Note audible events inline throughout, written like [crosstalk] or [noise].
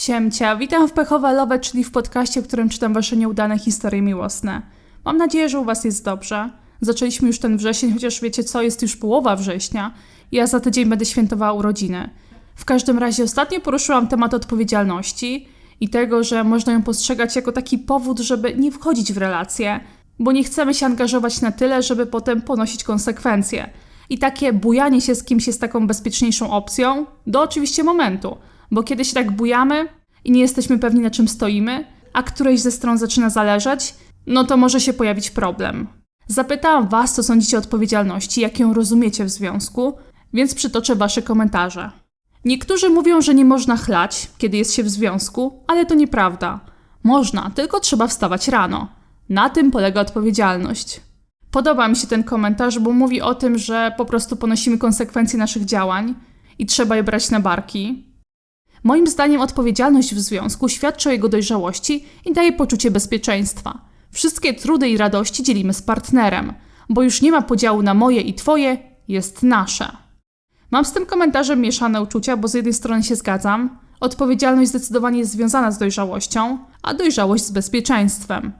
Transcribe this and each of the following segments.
Siemcia, witam w Pechowe Love, czyli w podcaście, w którym czytam wasze nieudane historie miłosne. Mam nadzieję, że u was jest dobrze. Zaczęliśmy już ten wrzesień, chociaż wiecie co, jest już połowa września. Ja za tydzień będę świętowała urodziny. W każdym razie ostatnio poruszyłam temat odpowiedzialności i tego, że można ją postrzegać jako taki powód, żeby nie wchodzić w relacje, bo nie chcemy się angażować na tyle, żeby potem ponosić konsekwencje. I takie bujanie się z kimś jest taką bezpieczniejszą opcją, do oczywiście momentu, bo kiedy się tak bujamy i nie jesteśmy pewni na czym stoimy, a którejś ze stron zaczyna zależeć, no to może się pojawić problem. Zapytałam Was, co sądzicie o odpowiedzialności, jak ją rozumiecie w związku, więc przytoczę Wasze komentarze. Niektórzy mówią, że nie można chlać, kiedy jest się w związku, ale to nieprawda. Można, tylko trzeba wstawać rano. Na tym polega odpowiedzialność. Podoba mi się ten komentarz, bo mówi o tym, że po prostu ponosimy konsekwencje naszych działań i trzeba je brać na barki. Moim zdaniem odpowiedzialność w związku świadczy o jego dojrzałości i daje poczucie bezpieczeństwa. Wszystkie trudy i radości dzielimy z partnerem, bo już nie ma podziału na moje i twoje, jest nasze. Mam z tym komentarzem mieszane uczucia, bo z jednej strony się zgadzam, odpowiedzialność zdecydowanie jest związana z dojrzałością, a dojrzałość z bezpieczeństwem.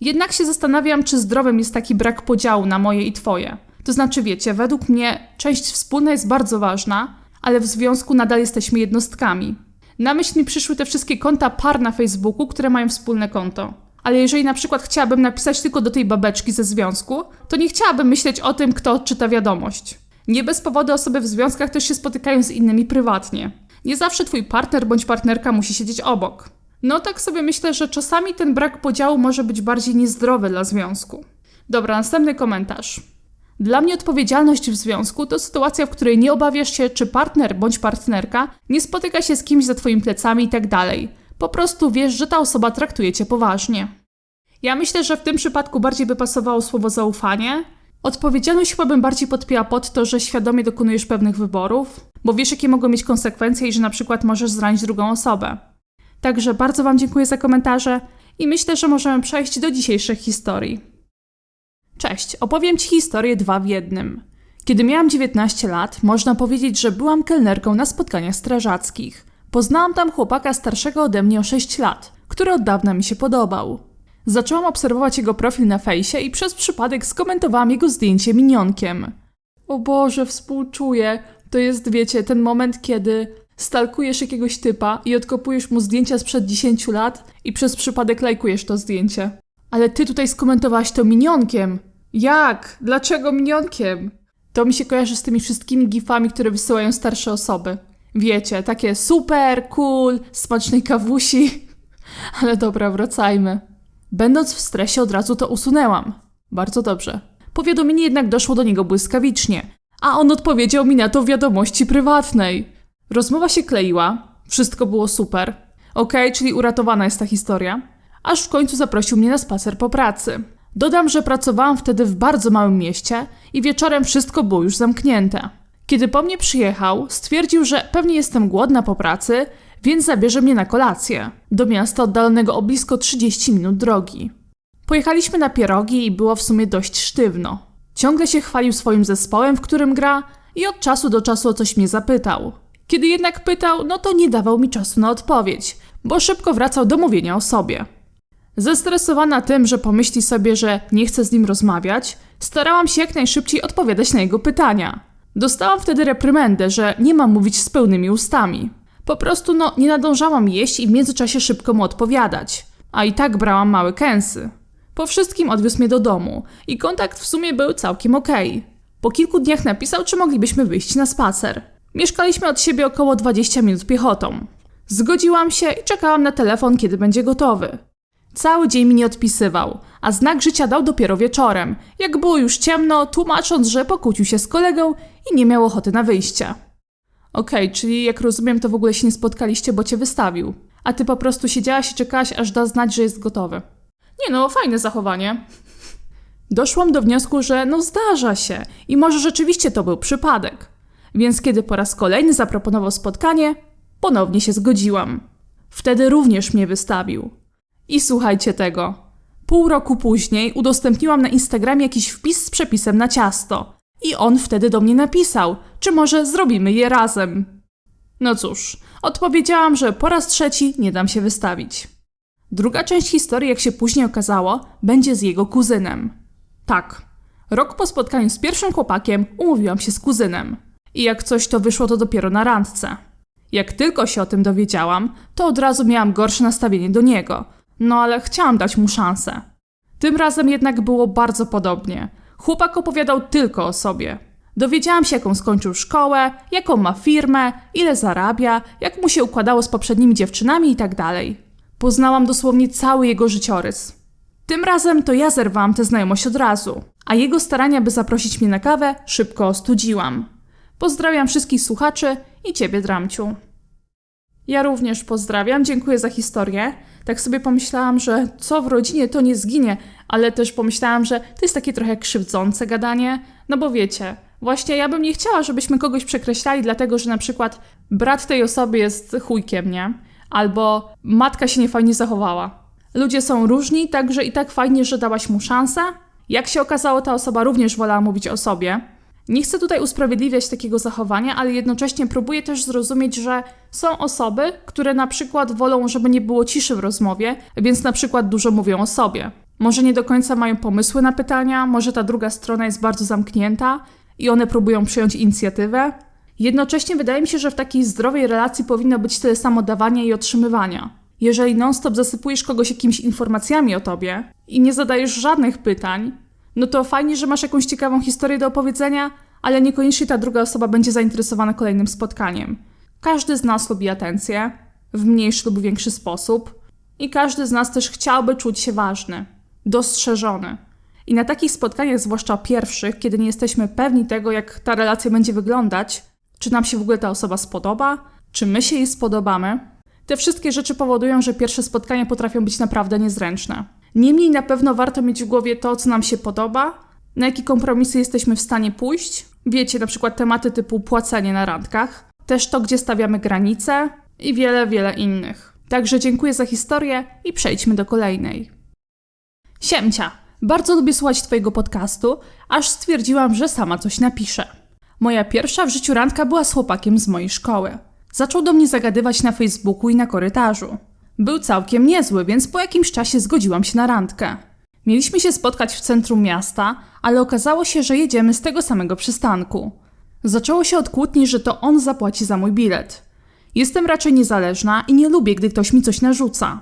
Jednak się zastanawiam, czy zdrowym jest taki brak podziału na moje i twoje. To znaczy, wiecie, według mnie część wspólna jest bardzo ważna, ale w związku nadal jesteśmy jednostkami. Na myśl mi przyszły te wszystkie konta par na Facebooku, które mają wspólne konto. Ale jeżeli na przykład chciałabym napisać tylko do tej babeczki ze związku, to nie chciałabym myśleć o tym, kto odczyta wiadomość. Nie bez powodu osoby w związkach też się spotykają z innymi prywatnie. Nie zawsze twój partner bądź partnerka musi siedzieć obok. No tak sobie myślę, że czasami ten brak podziału może być bardziej niezdrowy dla związku. Dobra, następny komentarz. Dla mnie odpowiedzialność w związku to sytuacja, w której nie obawiasz się, czy partner bądź partnerka nie spotyka się z kimś za twoimi plecami i tak. Po prostu wiesz, że ta osoba traktuje cię poważnie. Ja myślę, że w tym przypadku bardziej by pasowało słowo zaufanie. Odpowiedzialność chyba bym bardziej podpięła pod to, że świadomie dokonujesz pewnych wyborów, bo wiesz, jakie mogą mieć konsekwencje i że na przykład możesz zranić drugą osobę. Także bardzo Wam dziękuję za komentarze i myślę, że możemy przejść do dzisiejszych historii. Cześć, opowiem Ci historię dwa w jednym. Kiedy miałam 19 lat, można powiedzieć, że byłam kelnerką na spotkaniach strażackich. Poznałam tam chłopaka starszego ode mnie o 6 lat, który od dawna mi się podobał. Zaczęłam obserwować jego profil na fejsie i przez przypadek skomentowałam jego zdjęcie minionkiem. O Boże, współczuję. To jest, wiecie, ten moment, kiedy stalkujesz jakiegoś typa i odkopujesz mu zdjęcia sprzed 10 lat i przez przypadek lajkujesz to zdjęcie. Ale ty tutaj skomentowałaś to minionkiem. Jak? Dlaczego minionkiem? To mi się kojarzy z tymi wszystkimi gifami, które wysyłają starsze osoby. Wiecie, takie super, cool, smacznej kawusi. [laughs] Ale dobra, wracajmy. Będąc w stresie od razu to usunęłam. Bardzo dobrze. Powiadomienie jednak doszło do niego błyskawicznie, a on odpowiedział mi na to w wiadomości prywatnej. Rozmowa się kleiła, wszystko było super. Okej, czyli uratowana jest ta historia. Aż w końcu zaprosił mnie na spacer po pracy. Dodam, że pracowałam wtedy w bardzo małym mieście i wieczorem wszystko było już zamknięte. Kiedy po mnie przyjechał, stwierdził, że pewnie jestem głodna po pracy, więc zabierze mnie na kolację. Do miasta oddalonego o blisko 30 minut drogi. Pojechaliśmy na pierogi i było w sumie dość sztywno. Ciągle się chwalił swoim zespołem, w którym gra i od czasu do czasu o coś mnie zapytał. Kiedy jednak pytał, no to nie dawał mi czasu na odpowiedź, bo szybko wracał do mówienia o sobie. Zestresowana tym, że pomyśli sobie, że nie chcę z nim rozmawiać, starałam się jak najszybciej odpowiadać na jego pytania. Dostałam wtedy reprymendę, że nie mam mówić z pełnymi ustami. Po prostu no, nie nadążałam jeść i w międzyczasie szybko mu odpowiadać. A i tak brałam małe kęsy. Po wszystkim odwiózł mnie do domu i kontakt w sumie był całkiem okej. Po kilku dniach napisał, czy moglibyśmy wyjść na spacer. Mieszkaliśmy od siebie około 20 minut piechotą. Zgodziłam się i czekałam na telefon, kiedy będzie gotowy. Cały dzień mi nie odpisywał, a znak życia dał dopiero wieczorem, jak było już ciemno, tłumacząc, że pokłócił się z kolegą i nie miał ochoty na wyjście. Okej, czyli jak rozumiem, to w ogóle się nie spotkaliście, bo cię wystawił. A ty po prostu siedziałaś i czekałaś, aż da znać, że jest gotowy. Nie no, fajne zachowanie. Doszłam do wniosku, że no zdarza się i może rzeczywiście to był przypadek. Więc kiedy po raz kolejny zaproponował spotkanie, ponownie się zgodziłam. Wtedy również mnie wystawił. I słuchajcie tego. Pół roku później udostępniłam na Instagramie jakiś wpis z przepisem na ciasto. I on wtedy do mnie napisał, czy może zrobimy je razem. No cóż, odpowiedziałam, że po raz trzeci nie dam się wystawić. Druga część historii, jak się później okazało, będzie z jego kuzynem. Tak. Rok po spotkaniu z pierwszym chłopakiem umówiłam się z kuzynem. I jak coś, to wyszło to dopiero na randce. Jak tylko się o tym dowiedziałam, to od razu miałam gorsze nastawienie do niego. No ale chciałam dać mu szansę. Tym razem jednak było bardzo podobnie. Chłopak opowiadał tylko o sobie. Dowiedziałam się, jaką skończył szkołę, jaką ma firmę, ile zarabia, jak mu się układało z poprzednimi dziewczynami i tak. Poznałam dosłownie cały jego życiorys. Tym razem to ja zerwałam tę znajomość od razu, a jego starania, by zaprosić mnie na kawę, szybko ostudziłam. Pozdrawiam wszystkich słuchaczy i ciebie, Dramciu. Ja również pozdrawiam, dziękuję za historię. Tak sobie pomyślałam, że co w rodzinie to nie zginie, ale też pomyślałam, że to jest takie trochę krzywdzące gadanie, no bo wiecie, właśnie ja bym nie chciała, żebyśmy kogoś przekreślali, dlatego że na przykład brat tej osoby jest chujkiem, nie? Albo matka się niefajnie zachowała. Ludzie są różni, także i tak fajnie, że dałaś mu szansę. Jak się okazało, ta osoba również wolała mówić o sobie. Nie chcę tutaj usprawiedliwiać takiego zachowania, ale jednocześnie próbuję też zrozumieć, że są osoby, które na przykład wolą, żeby nie było ciszy w rozmowie, więc na przykład dużo mówią o sobie. Może nie do końca mają pomysły na pytania, może ta druga strona jest bardzo zamknięta i one próbują przyjąć inicjatywę. Jednocześnie wydaje mi się, że w takiej zdrowej relacji powinno być tyle samo dawania i otrzymywania. Jeżeli non-stop zasypujesz kogoś jakimiś informacjami o tobie i nie zadajesz żadnych pytań, no to fajnie, że masz jakąś ciekawą historię do opowiedzenia, ale niekoniecznie ta druga osoba będzie zainteresowana kolejnym spotkaniem. Każdy z nas lubi atencję, w mniejszy lub większy sposób, i każdy z nas też chciałby czuć się ważny, dostrzeżony. I na takich spotkaniach, zwłaszcza pierwszych, kiedy nie jesteśmy pewni tego, jak ta relacja będzie wyglądać, czy nam się w ogóle ta osoba spodoba, czy my się jej spodobamy, te wszystkie rzeczy powodują, że pierwsze spotkania potrafią być naprawdę niezręczne. Niemniej na pewno warto mieć w głowie to, co nam się podoba, na jakie kompromisy jesteśmy w stanie pójść. Wiecie, na przykład tematy typu płacenie na randkach, też to, gdzie stawiamy granice i wiele, wiele innych. Także dziękuję za historię i przejdźmy do kolejnej. Siemcia! Bardzo lubię słuchać Twojego podcastu, aż stwierdziłam, że sama coś napiszę. Moja pierwsza w życiu randka była z chłopakiem z mojej szkoły. Zaczął do mnie zagadywać na Facebooku i na korytarzu. Był całkiem niezły, więc po jakimś czasie zgodziłam się na randkę. Mieliśmy się spotkać w centrum miasta, ale okazało się, że jedziemy z tego samego przystanku. Zaczęło się od kłótni, że to on zapłaci za mój bilet. Jestem raczej niezależna i nie lubię, gdy ktoś mi coś narzuca.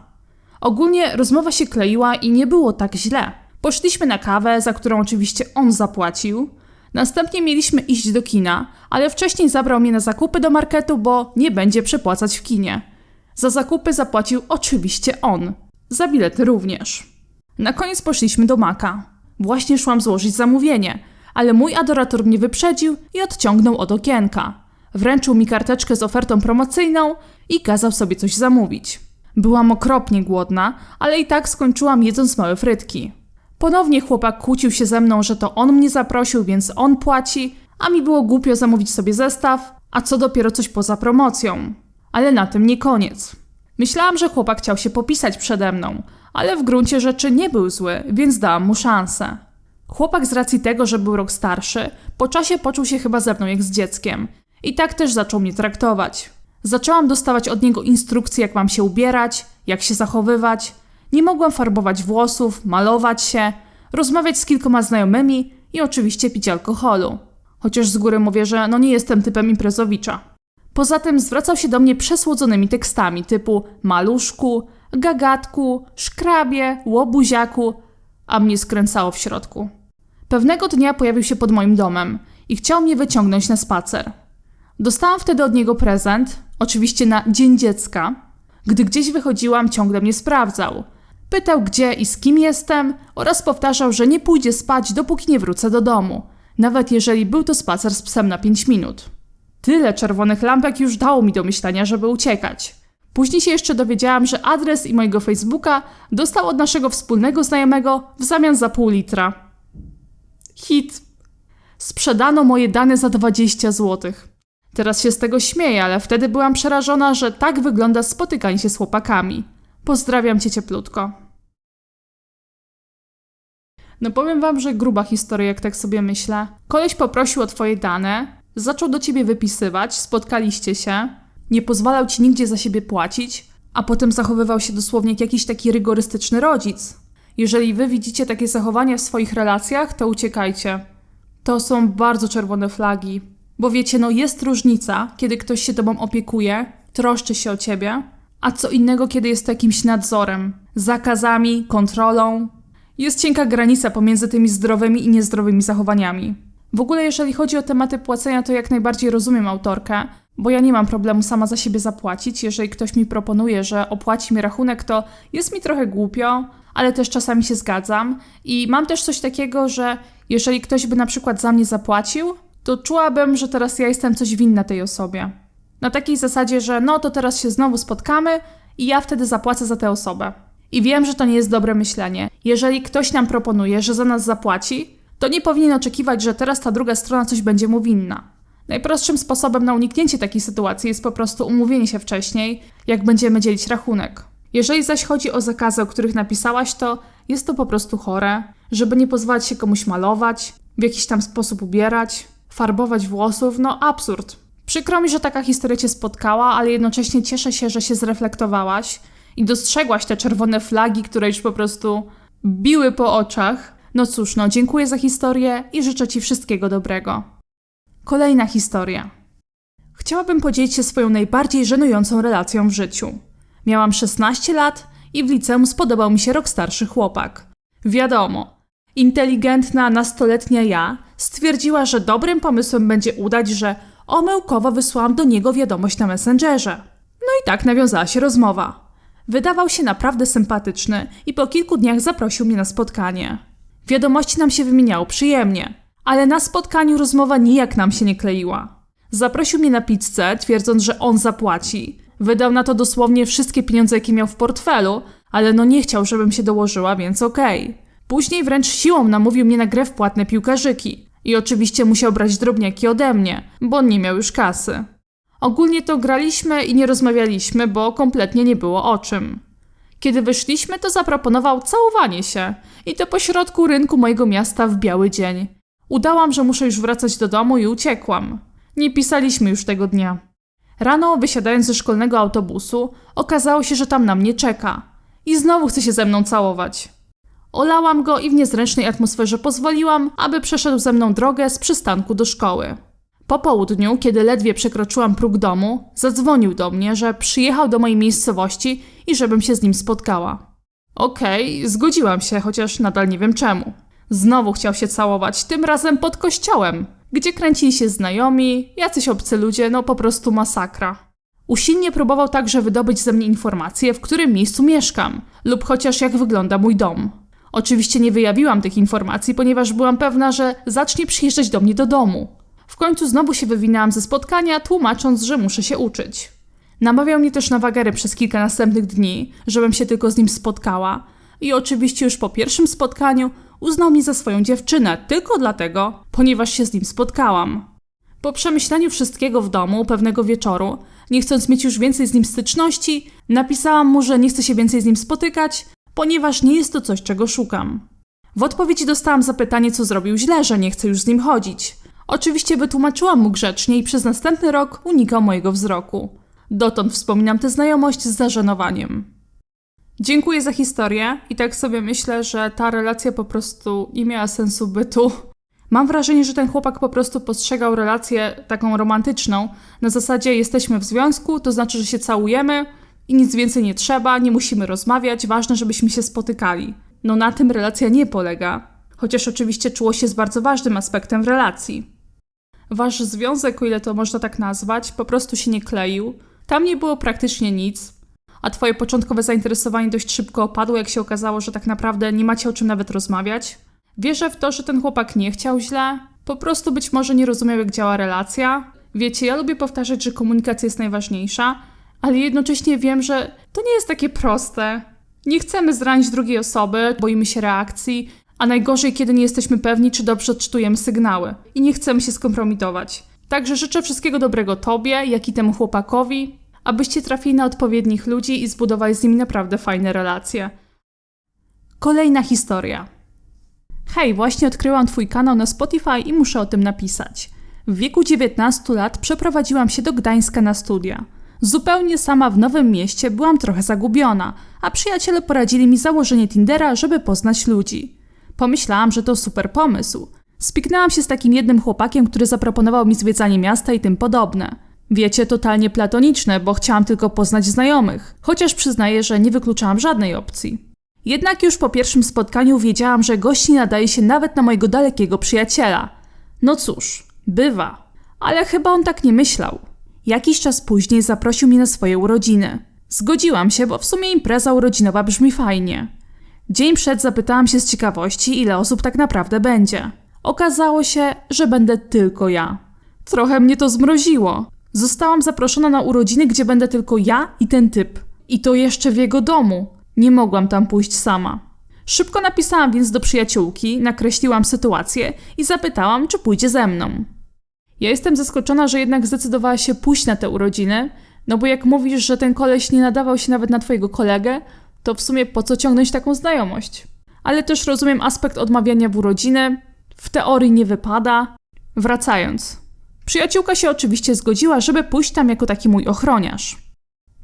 Ogólnie rozmowa się kleiła i nie było tak źle. Poszliśmy na kawę, za którą oczywiście on zapłacił. Następnie mieliśmy iść do kina, ale wcześniej zabrał mnie na zakupy do marketu, bo nie będzie przepłacać w kinie. Za zakupy zapłacił oczywiście on. Za bilety również. Na koniec poszliśmy do Maka. Właśnie szłam złożyć zamówienie, ale mój adorator mnie wyprzedził i odciągnął od okienka. Wręczył mi karteczkę z ofertą promocyjną i kazał sobie coś zamówić. Byłam okropnie głodna, ale i tak skończyłam jedząc małe frytki. Ponownie chłopak kłócił się ze mną, że to on mnie zaprosił, więc on płaci, a mi było głupio zamówić sobie zestaw, a co dopiero coś poza promocją. Ale na tym nie koniec. Myślałam, że chłopak chciał się popisać przede mną, ale w gruncie rzeczy nie był zły, więc dałam mu szansę. Chłopak z racji tego, że był rok starszy, po czasie poczuł się chyba ze mną jak z dzieckiem. I tak też zaczął mnie traktować. Zaczęłam dostawać od niego instrukcje, jak mam się ubierać, jak się zachowywać. Nie mogłam farbować włosów, malować się, rozmawiać z kilkoma znajomymi i oczywiście pić alkoholu. Chociaż z góry mówię, że no nie jestem typem imprezowicza. Poza tym zwracał się do mnie przesłodzonymi tekstami typu maluszku, gagatku, szkrabie, łobuziaku, a mnie skręcało w środku. Pewnego dnia pojawił się pod moim domem i chciał mnie wyciągnąć na spacer. Dostałam wtedy od niego prezent, oczywiście na Dzień Dziecka. Gdy gdzieś wychodziłam, ciągle mnie sprawdzał. Pytał, gdzie i z kim jestem, oraz powtarzał, że nie pójdzie spać, dopóki nie wrócę do domu, nawet jeżeli był to spacer z psem na 5 minut. Tyle czerwonych lampek już dało mi do myślenia, żeby uciekać. Później się jeszcze dowiedziałam, że adres i mojego Facebooka dostał od naszego wspólnego znajomego w zamian za pół litra. Hit. Sprzedano moje dane za 20 zł. Teraz się z tego śmieję, ale wtedy byłam przerażona, że tak wygląda spotykanie się z chłopakami. Pozdrawiam cię cieplutko. No powiem wam, że gruba historia, jak tak sobie myślę. Koleś poprosił o twoje dane, zaczął do ciebie wypisywać, spotkaliście się, Nie pozwalał ci nigdzie za siebie płacić, a potem zachowywał się dosłownie jak jakiś taki rygorystyczny rodzic. Jeżeli wy widzicie takie zachowania w swoich relacjach, to uciekajcie. To są bardzo czerwone flagi. Bo wiecie, no jest różnica, kiedy ktoś się tobą opiekuje, troszczy się o ciebie, a co innego, kiedy jest to jakimś nadzorem, zakazami, kontrolą. Jest cienka granica pomiędzy tymi zdrowymi i niezdrowymi zachowaniami. W ogóle, jeżeli chodzi o tematy płacenia, to jak najbardziej rozumiem autorkę, bo ja nie mam problemu sama za siebie zapłacić. Jeżeli ktoś mi proponuje, że opłaci mi rachunek, to jest mi trochę głupio, ale też czasami się zgadzam. I mam też coś takiego, że jeżeli ktoś by na przykład za mnie zapłacił, to czułabym, że teraz ja jestem coś winna tej osobie. Na takiej zasadzie, że no to teraz się znowu spotkamy i ja wtedy zapłacę za tę osobę. I wiem, że to nie jest dobre myślenie. Jeżeli ktoś nam proponuje, że za nas zapłaci, to nie powinien oczekiwać, że teraz ta druga strona coś będzie mu winna. Najprostszym sposobem na uniknięcie takiej sytuacji jest po prostu umówienie się wcześniej, jak będziemy dzielić rachunek. Jeżeli zaś chodzi o zakazy, o których napisałaś, to jest to po prostu chore, żeby nie pozwalać się komuś malować, w jakiś tam sposób ubierać, farbować włosów, no absurd. Przykro mi, że taka historia cię spotkała, ale jednocześnie cieszę się, że się zreflektowałaś i dostrzegłaś te czerwone flagi, które już po prostu biły po oczach. No cóż, no dziękuję za historię i życzę ci wszystkiego dobrego. Kolejna historia. Chciałabym podzielić się swoją najbardziej żenującą relacją w życiu. Miałam 16 lat i w liceum spodobał mi się rok starszy chłopak. Wiadomo, inteligentna nastoletnia ja stwierdziła, że dobrym pomysłem będzie udać, że omyłkowo wysłałam do niego wiadomość na Messengerze. No i tak nawiązała się rozmowa. Wydawał się naprawdę sympatyczny i po kilku dniach zaprosił mnie na spotkanie. Wiadomości nam się wymieniało przyjemnie, ale na spotkaniu rozmowa nijak nam się nie kleiła. Zaprosił mnie na pizzę, twierdząc, że on zapłaci. Wydał na to dosłownie wszystkie pieniądze, jakie miał w portfelu, ale no nie chciał, żebym się dołożyła, więc okej. Później wręcz siłą namówił mnie na grę w płatne piłkarzyki. I oczywiście musiał brać drobniaki ode mnie, bo nie miał już kasy. Ogólnie to graliśmy i nie rozmawialiśmy, bo kompletnie nie było o czym. Kiedy wyszliśmy, to zaproponował całowanie się i to po środku rynku mojego miasta w biały dzień. Udałam, że muszę już wracać do domu i uciekłam. Nie pisaliśmy już tego dnia. Rano, wysiadając ze szkolnego autobusu, okazało się, że tam na mnie czeka. I znowu chce się ze mną całować. Olałam go i w niezręcznej atmosferze pozwoliłam, aby przeszedł ze mną drogę z przystanku do szkoły. Po południu, kiedy ledwie przekroczyłam próg domu, zadzwonił do mnie, że przyjechał do mojej miejscowości i żebym się z nim spotkała. Okej, zgodziłam się, chociaż nadal nie wiem czemu. Znowu chciał się całować, tym razem pod kościołem, gdzie kręcili się znajomi, jacyś obcy ludzie, no po prostu masakra. Usilnie próbował także wydobyć ze mnie informacje, w którym miejscu mieszkam, lub chociaż jak wygląda mój dom. Oczywiście nie wyjawiłam tych informacji, ponieważ byłam pewna, że zacznie przyjeżdżać do mnie do domu. W końcu znowu się wywinęłam ze spotkania, tłumacząc, że muszę się uczyć. Namawiał mnie też na wagary przez kilka następnych dni, żebym się tylko z nim spotkała. I oczywiście już po pierwszym spotkaniu uznał mnie za swoją dziewczynę, tylko dlatego, ponieważ się z nim spotkałam. Po przemyśleniu wszystkiego w domu pewnego wieczoru, nie chcąc mieć już więcej z nim styczności, napisałam mu, że nie chcę się więcej z nim spotykać, ponieważ nie jest to coś, czego szukam. W odpowiedzi dostałam zapytanie, co zrobił źle, że nie chcę już z nim chodzić. Oczywiście wytłumaczyłam mu grzecznie i przez następny rok unikał mojego wzroku. Dotąd wspominam tę znajomość z zażenowaniem. Dziękuję za historię i tak sobie myślę, że ta relacja po prostu nie miała sensu bytu. Mam wrażenie, że ten chłopak po prostu postrzegał relację taką romantyczną. Na zasadzie jesteśmy w związku, to znaczy, że się całujemy i nic więcej nie trzeba, nie musimy rozmawiać, ważne, żebyśmy się spotykali. No na tym relacja nie polega. Chociaż oczywiście czułość jest bardzo ważnym aspektem w relacji. Wasz związek, o ile to można tak nazwać, po prostu się nie kleił. Tam nie było praktycznie nic, a twoje początkowe zainteresowanie dość szybko opadło, jak się okazało, że tak naprawdę nie macie o czym nawet rozmawiać. Wierzę w to, że ten chłopak nie chciał źle, po prostu być może nie rozumiał, jak działa relacja. Wiecie, ja lubię powtarzać, że komunikacja jest najważniejsza, ale jednocześnie wiem, że to nie jest takie proste. Nie chcemy zranić drugiej osoby, boimy się reakcji, a najgorzej, kiedy nie jesteśmy pewni, czy dobrze odczytujemy sygnały i nie chcemy się skompromitować. Także życzę wszystkiego dobrego Tobie, jak i temu chłopakowi, abyście trafili na odpowiednich ludzi i zbudowali z nimi naprawdę fajne relacje. Kolejna historia. Hej, właśnie odkryłam Twój kanał na Spotify i muszę o tym napisać. W wieku 19 lat przeprowadziłam się do Gdańska na studia. Zupełnie sama w nowym mieście byłam trochę zagubiona, a przyjaciele poradzili mi założenie Tindera, żeby poznać ludzi. Pomyślałam, że to super pomysł. Spiknęłam się z takim jednym chłopakiem, który zaproponował mi zwiedzanie miasta i tym podobne. Wiecie, totalnie platoniczne, bo chciałam tylko poznać znajomych, chociaż przyznaję, że nie wykluczałam żadnej opcji. Jednak już po pierwszym spotkaniu wiedziałam, że gość nie nadaje się nawet na mojego dalekiego przyjaciela. No cóż, bywa. Ale chyba on tak nie myślał. Jakiś czas później zaprosił mnie na swoje urodziny. Zgodziłam się, bo w sumie impreza urodzinowa brzmi fajnie. Dzień przed zapytałam się z ciekawości, ile osób tak naprawdę będzie. Okazało się, że będę tylko ja. Trochę mnie to zmroziło. Zostałam zaproszona na urodziny, gdzie będę tylko ja i ten typ. I to jeszcze w jego domu. Nie mogłam tam pójść sama. Szybko napisałam więc do przyjaciółki, nakreśliłam sytuację i zapytałam, czy pójdzie ze mną. Ja jestem zaskoczona, że jednak zdecydowała się pójść na te urodziny, no bo jak mówisz, że ten koleś nie nadawał się nawet na twojego kolegę, to w sumie po co ciągnąć taką znajomość? Ale też rozumiem aspekt odmawiania w urodziny, w teorii nie wypada. Wracając. Przyjaciółka się oczywiście zgodziła, żeby pójść tam jako taki mój ochroniarz.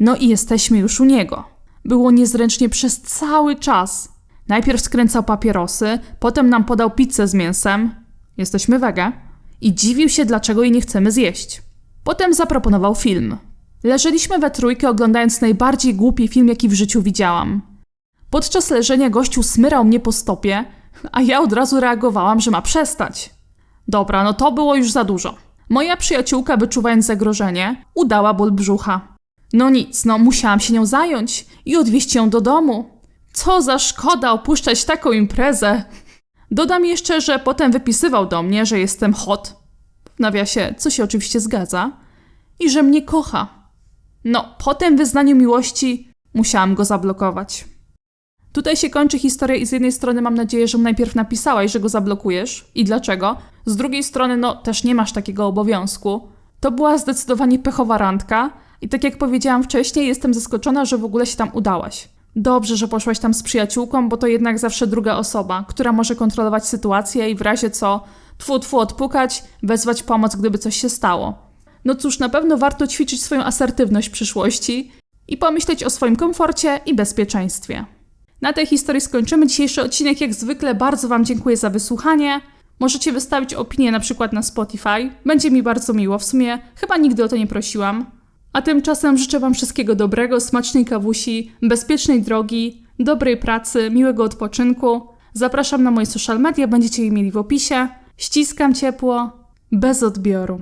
No i jesteśmy już u niego. Było niezręcznie przez cały czas. Najpierw skręcał papierosy, potem nam podał pizzę z mięsem. Jesteśmy wege. I dziwił się, dlaczego jej nie chcemy zjeść. Potem zaproponował film. Leżeliśmy we trójkę, oglądając najbardziej głupi film, jaki w życiu widziałam. Podczas leżenia gościu smyrał mnie po stopie, a ja od razu reagowałam, że ma przestać. Dobra, no to było już za dużo. Moja przyjaciółka, wyczuwając zagrożenie, udała ból brzucha. No nic, no musiałam się nią zająć i odwieźć ją do domu. Co za szkoda opuszczać taką imprezę. Dodam jeszcze, że potem wypisywał do mnie, że jestem hot. W nawiasie, co się oczywiście zgadza. I że mnie kocha. No, po tym wyznaniu miłości musiałam go zablokować. Tutaj się kończy historia i z jednej strony mam nadzieję, że mu najpierw napisałaś, że go zablokujesz i dlaczego. Z drugiej strony, no też nie masz takiego obowiązku. To była zdecydowanie pechowa randka i tak jak powiedziałam wcześniej, jestem zaskoczona, że w ogóle się tam udałaś. Dobrze, że poszłaś tam z przyjaciółką, bo to jednak zawsze druga osoba, która może kontrolować sytuację i w razie co tfu tfu odpukać, wezwać pomoc, gdyby coś się stało. No cóż, na pewno warto ćwiczyć swoją asertywność w przyszłości i pomyśleć o swoim komforcie i bezpieczeństwie. Na tej historii skończymy dzisiejszy odcinek. Jak zwykle bardzo Wam dziękuję za wysłuchanie. Możecie wystawić opinię na przykład na Spotify. Będzie mi bardzo miło. W sumie chyba nigdy o to nie prosiłam. A tymczasem życzę Wam wszystkiego dobrego, smacznej kawusi, bezpiecznej drogi, dobrej pracy, miłego odpoczynku. Zapraszam na moje social media, będziecie je mieli w opisie. Ściskam ciepło, bez odbioru.